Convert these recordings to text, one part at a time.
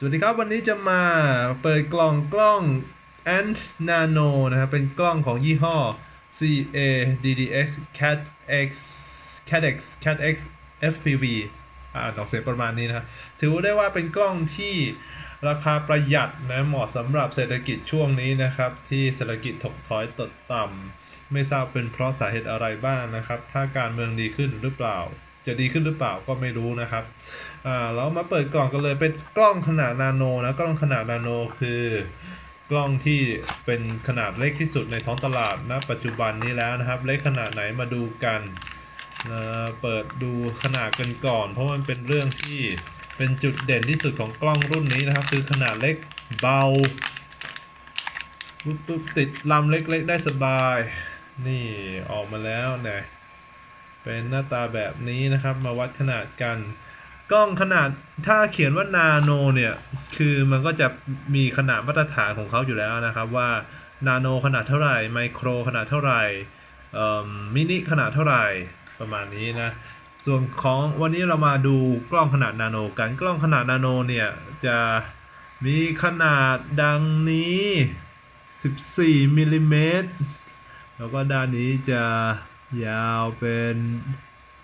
สวัสดีครับ วันนี้จะมาเปิดกล่องกล้อง Ant Nano นะครับ เป็นกล้องของยี่ห้อ CA DDX Cat X Cat X Cat X FPV อ่านออกเสียงประมาณนี้นะครับถือได้ว่าเป็นกล้องที่ราคาประหยัดนะ เหมาะสำหรับเศรษฐกิจช่วงนี้นะครับ ที่เศรษฐกิจถดถอยตดต่ำไม่ทราบเป็นเพราะสาเหตุอะไรบ้างนะครับ ถ้าการเมืองดีขึ้นหรือเปล่า จะดีขึ้นหรือเปล่าก็ไม่รู้นะครับ อ่าแล้วมาเปิดกล่องกันเลยเป็นกล้องขนาดนาโนนะกล้องขนาดนาโนคือกล้องที่เป็นขนาดเล็กที่สุดในท้องตลาดณปัจจุบันนี้แล้วนะครับ เล็กขนาดไหนมาดูกันนะเปิดดูขนาดกันก่อน เพราะมันเป็นเรื่องที่เป็นจุดเด่นที่สุดของกล้องรุ่นนี้นะครับ คือขนาดเล็กเบาปุ๊บปุ๊บติดลำเล็กๆ ได้สบาย นี่ออกมาแล้วนะเป็นหน้าตาแบบนี้นะครับมาวัดขนาดกัน กล้องขนาดถ้าเขียนว่านาโนเนี่ย คือมันก็จะมีขนาดมาตรฐานของเขาอยู่แล้วนะครับว่านาโนขนาดเท่าไหร่ไมโครขนาดเท่าไหร่มินิขนาดเท่าไหร่ประมาณนี้นะ ส่วนของวันนี้เรามาดูกล้องขนาดนาโนกันกล้องขนาดนาโนเนี่ยจะมีขนาดดังนี้ 14มิลลิเมตรแล้วก็ด้านนี้จะยาวเป็น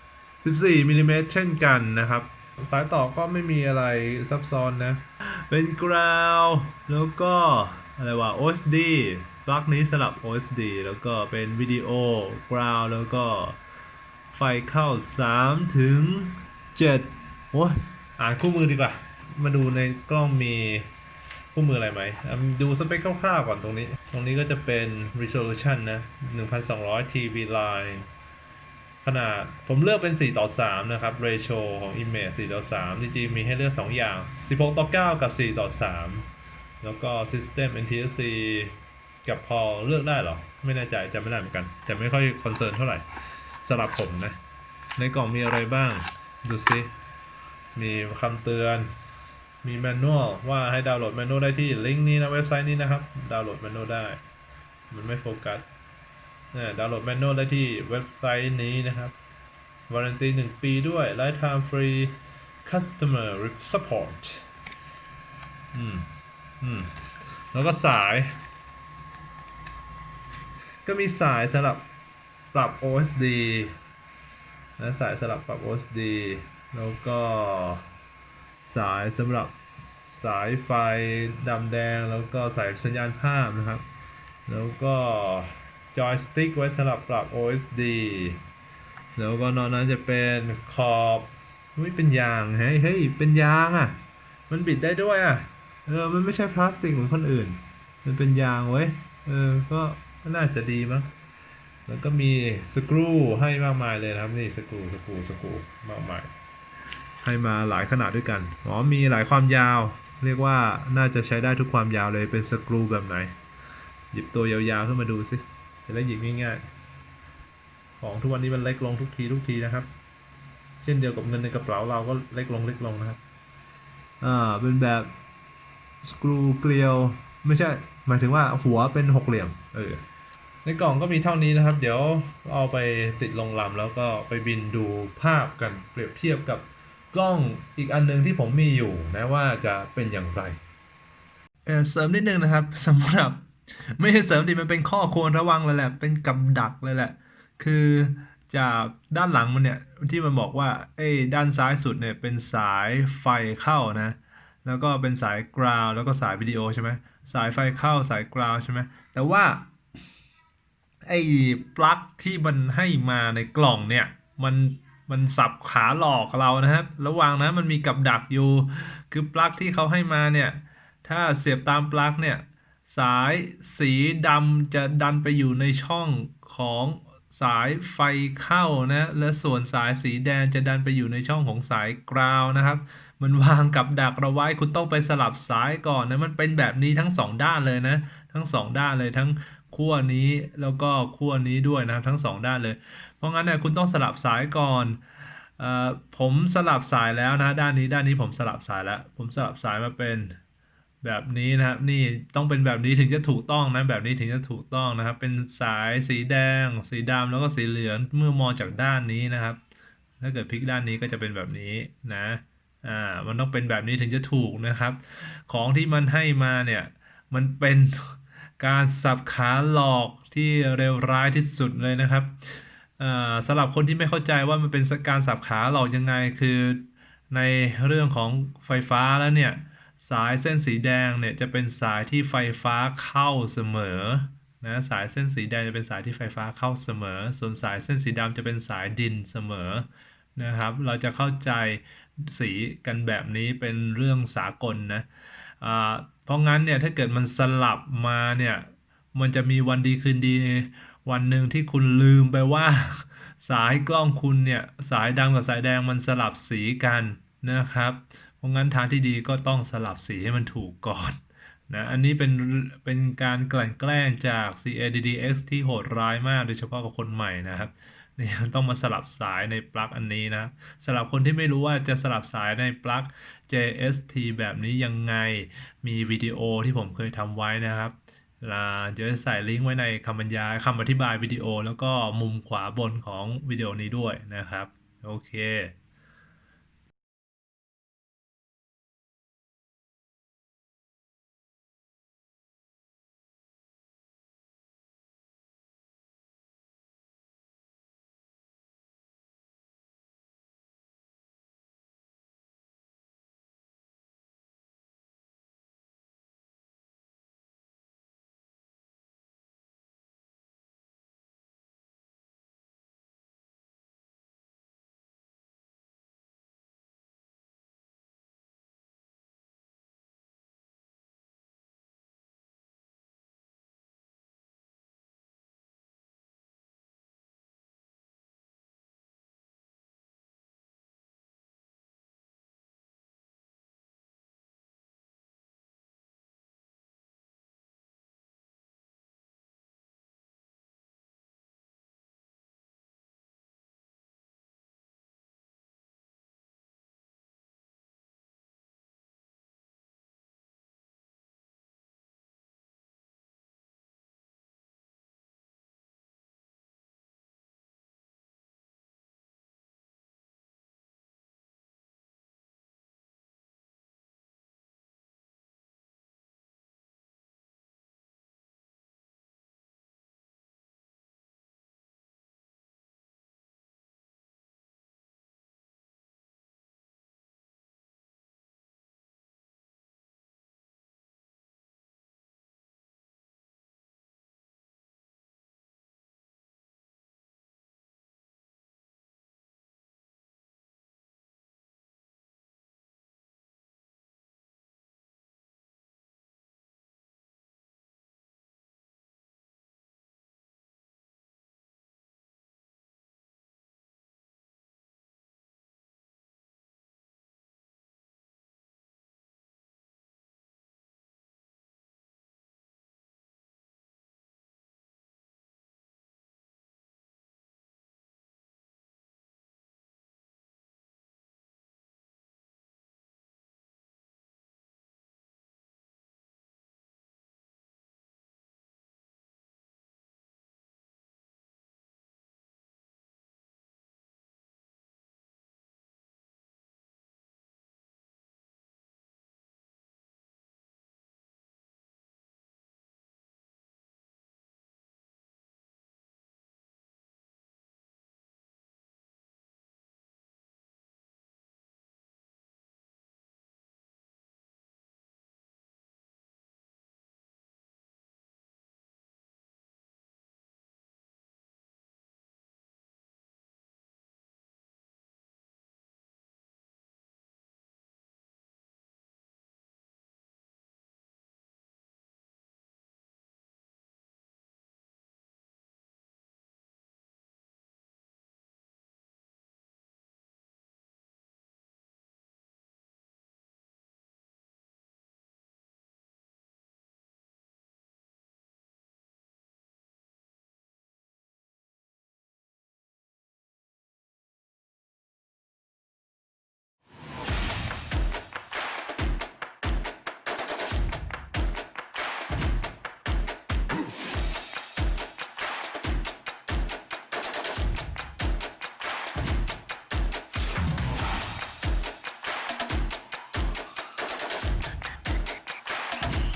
14มิลลิเมตรเช่นกันนะครับ สายต่อก็ไม่มีอะไรซับซ้อนนะ เป็นกราวแล้วก็ อะไรวะ OSD ปลั๊กนี้สลับ OSD แล้วก็เป็นวิดีโอกราวแล้วก็ไฟเข้า 3 ถึง 7 โอ้ยอ่านคู่มือดีกว่า มาดูในกล้องมีคู่มืออะไรไหมอะดูสเปคคร่าวๆก่อนตรงนี้ ตรงนี้ก็จะเป็น resolution นะ 1200 TV line ขนาดผมเลือกเป็น 4 ต่อ 3 นะครับ ratio ของ image 4 ต่อ 3 จริงๆมีให้เลือก 2 อย่าง 16 ต่อ 9 กับ 4 ต่อ 3 แล้วก็ system NTSC กับพอเลือกได้หรอ ไม่แน่ใจจำไม่ได้เหมือนกัน แต่ไม่ค่อยคอนเซิร์นเท่าไหร่สำหรับผมนะ ในกล่องมีอะไรบ้าง ดูซิ มีคำเตือน มีแมนนวลว่าให้ดาวน์โหลดแมนนวลได้ที่ลิงก์นี้นะเว็บไซต์นี้นะครับ ดาวน์โหลดแมนนวลได้ มันไม่โฟกัส ดาวน์โหลดแมนนวลได้ที่เว็บไซต์นี้นะครับวารันตี1ปีด้วย Lifetime Free Customer Support อืม อืม แล้วก็สาย ก็มีสายสำหรับปรับ OSD นะสายสำหรับปรับ OSD แล้วก็สายสำหรับสายไฟดำแดง แล้วก็สายสัญญาณภาพนะครับ แล้วก็ จอยสติ๊กไว้สำหรับปรับ OSD แล้วก็นอกนั้นจะเป็นขอบไม่เป็นยางเฮ้ยเฮ้ยเป็นยางอะ มันบิดได้ด้วยอะ เออ มันไม่ใช่พลาสติกเหมือนคนอื่น มันเป็นยางเว้ย เออก็ก็น่าจะดีมั้ง แล้วก็มีสกรูให้มากมายเลยนะครับนี่สกรูสกรูสกรูมากมาย ให้มาหลายขนาดด้วยกัน อ๋อ มีหลายความยาว เรียกว่าน่าจะใช้ได้ทุกความยาวเลย เป็นสกรูแบบไหน หยิบตัวยาวๆขึ้นมาดูสิ จะได้หยิบง่ายๆ ของทุกวันนี้มันเล็กลงทุกทีทุกทีนะครับ เช่นเดียวกับเงินในกระเป๋าเราก็เล็กลงเล็กลงนะครับ อ่า เป็นแบบสกรูเกลียว ไม่ใช่ หมายถึงว่าหัวเป็นหกเหลี่ยม เออ ในกล่องก็มีเท่านี้นะครับ เดี๋ยวเอาไปติดลงลำแล้วก็ไปบินดูภาพกันเปรียบเทียบกับกล้องอีกอันหนึงที่ผมมีอยู่นะว่าจะเป็นอย่างไรเเสริมนิดนึงนะครับสำหรับ ไม่ใช่เสริมดิมันเป็นข้อควรระวังเลยแหละ เป็นกับดักเลยแหละ คือจากด้านหลังมันเนี่ยที่มันบอกว่าไอ้ด้านซ้ายสุดเนี่ยเป็นสายไฟเข้านะ แล้วก็เป็นสายกราวแล้วก็สายวิดีโอใช่ไหมสายไฟเข้าสายกราวใช่ไหมแต่ว่าไอ้ปลั๊กที่มันให้มาในกล่องเนี่ยมันมันสับขาหลอกเรานะครับระวังนะมันมีกับดักอยู่ คือปลั๊กที่เขาให้มาเนี่ยถ้าเสียบตามปลั๊กเนี่ย สายสีดำจะดันไปอยู่ในช่องของสายไฟเข้านะและส่วนสายสีแดงจะดันไปอยู่ในช่องของสายกราวนะครับ มันวางกับดักเราไว้คุณต้องไปสลับสายก่อนนะมันเป็นแบบนี้ทั้งสองด้านเลยนะ ทั้งสองด้านเลยทั้งขั้วนี้แล้วก็ขั้วนี้ด้วยนะครับทั้งสองด้านเลย เพราะงั้นเนี่ยคุณต้องสลับสายก่อนเอ่อผมสลับสายแล้วนะด้านนี้ด้านนี้ผมสลับสายแล้ว ผมสลับสายมาเป็น แบบนี้นะครับ นี่ต้องเป็นแบบนี้ถึงจะถูกต้องนะ แบบนี้ถึงจะถูกต้องนะครับ เป็นสายสีแดง สีดำแล้วก็สีเหลืองเมื่อมองจากด้านนี้นะครับ ถ้าเกิดพลิกด้านนี้ก็จะเป็นแบบนี้นะอ่ามันต้องเป็นแบบนี้ถึงจะถูกนะครับ ของที่มันให้มาเนี่ยมันเป็นการสับขาหลอกที่เลวร้ายที่สุดเลยนะครับอ่าสำหรับคนที่ไม่เข้าใจว่ามันเป็นการสับขาหลอกยังไงคือในเรื่องของไฟฟ้าแล้วเนี่ย สายเส้นสีแดงเนี่ยจะเป็นสายที่ไฟฟ้าเข้าเสมอนะสายเส้นสีแดงจะเป็นสายที่ไฟฟ้าเข้าเสมอ ส่วนสายเส้นสีดำจะเป็นสายดินเสมอนะครับ เราจะเข้าใจสีกันแบบนี้เป็นเรื่องสากลนะเพราะงั้นเนี่ยถ้าเกิดมันสลับมาเนี่ยมันจะมีวันดีคืนดี วันหนึ่งที่คุณลืมไปว่า สายกล้องคุณเนี่ยสายดำกับสายแดงมันสลับสีกันนะครับ ราะงั้นทางที่ดีก็ต้องสลับสีให้มันถูกก่อนนะอันนี้เป็นเป็นการกลั่นแกล้งจาก CADDX ที่โหดร้ายมากโดยเฉพาะกับคนใหม่นะครับนี่ต้องมาสลับสายในปลั๊กอันนี้นะสำหรับคนที่ไม่รู้ว่าจะสลับสายในปลั๊ก JST แบบนี้ยังไงมีวิดีโอที่ผมเคยทำไว้นะครับอ่าเดี๋ยวจะใส่ลิงก์ไว้ในคำบรรยายคำอธิบายวิดีโอ แล้วก็มุมขวาบนของวิดีโอนี้ด้วยนะครับ โอเค